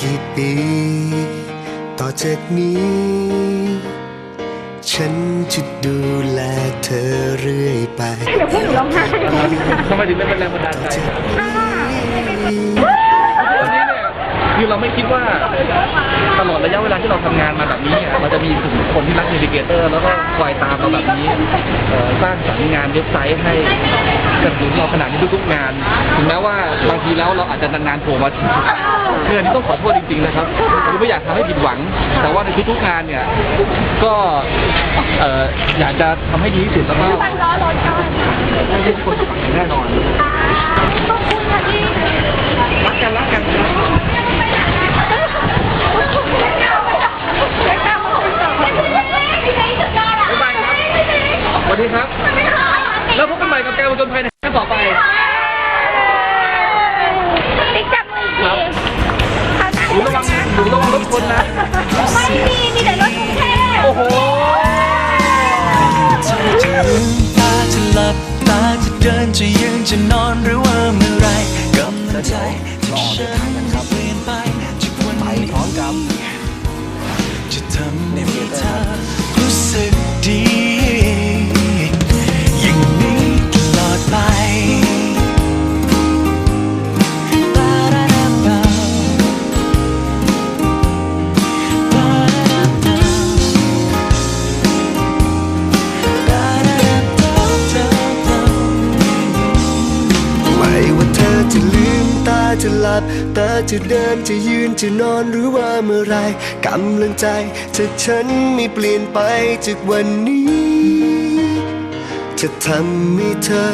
กี่ปี ต่อจากนี้ ฉันจะดูแลเธอเรื่อยไปเดี๋ยวพูดหนูร้องไห้ทำไมถึงได้เป็นแรงบันดาลใจวันนี้เนี่ยคือเราไม่คิดว่า ตลอดระยะเวลาที่เราทำงานมาแบบนี้เนี่ยเราจะมีกลุ่มคนที่รักเนวิเกเตอร์ แล้วก็คอยตามเราแบบนี้เอ่อสร้างสรรค์งานเว็บไซต์ให้กับถึงเราขนาดนี้ทุกๆงาน ถึงแม้ว่าบางทีแล้วเราอาจจะนานๆโผล่มาที เรื่องนี้ต้องขอโทษจริงๆนะครับคือไม่อยากทำให้ผิดหวัง แต่ว่าในทุกๆงานเนี่ย ก็เอ่ออยากจะทำให้ดีที่สุดแล้วก็ฟังล้อรถค่ะให้ทุกคนฝันแน่นอนขอบคุณค่ะพี่รักกันรักกันครับบ๊ายบายครับสวัสดีครับ แล้วพบกันใหม่กับแกวจนภายในครั้งต่อไป นูระวังรถชนนะ ไม่มี มีแต่รถกรุงเทพโอ้โหจะลืมตาจะหลับตาจะเดินจะยืนจะนอนหรือว่าเมื่อไรกำลังใจที่ฉันเปลี่ยน จะหลับตาจะเดินจะยืนจะนอนหรือว่าเมื่อไรกำลังใจจากฉันไม่เปลี่ยนไปจากวันนี้ จะทำให้เธอ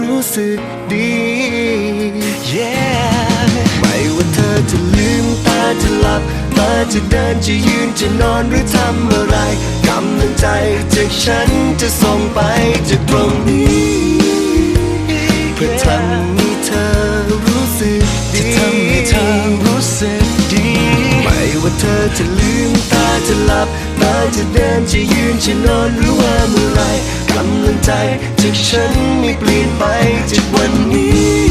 รู้สึกดี Yeah ไม่ว่าเธอจะลืมตาจะหลับตาจะเดินจะยืนจะนอนหรือทำอะไรกำลังใจจากฉันจะส่งไปจากตรงนี้ เธอจะลืมตาจะหลับตาจะเดินจะยืนจะนอนหรือว่าเมื่อไรกำลังใจจากฉันไม่เปลี่ยนไปจากวันนี้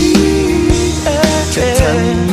จะทำ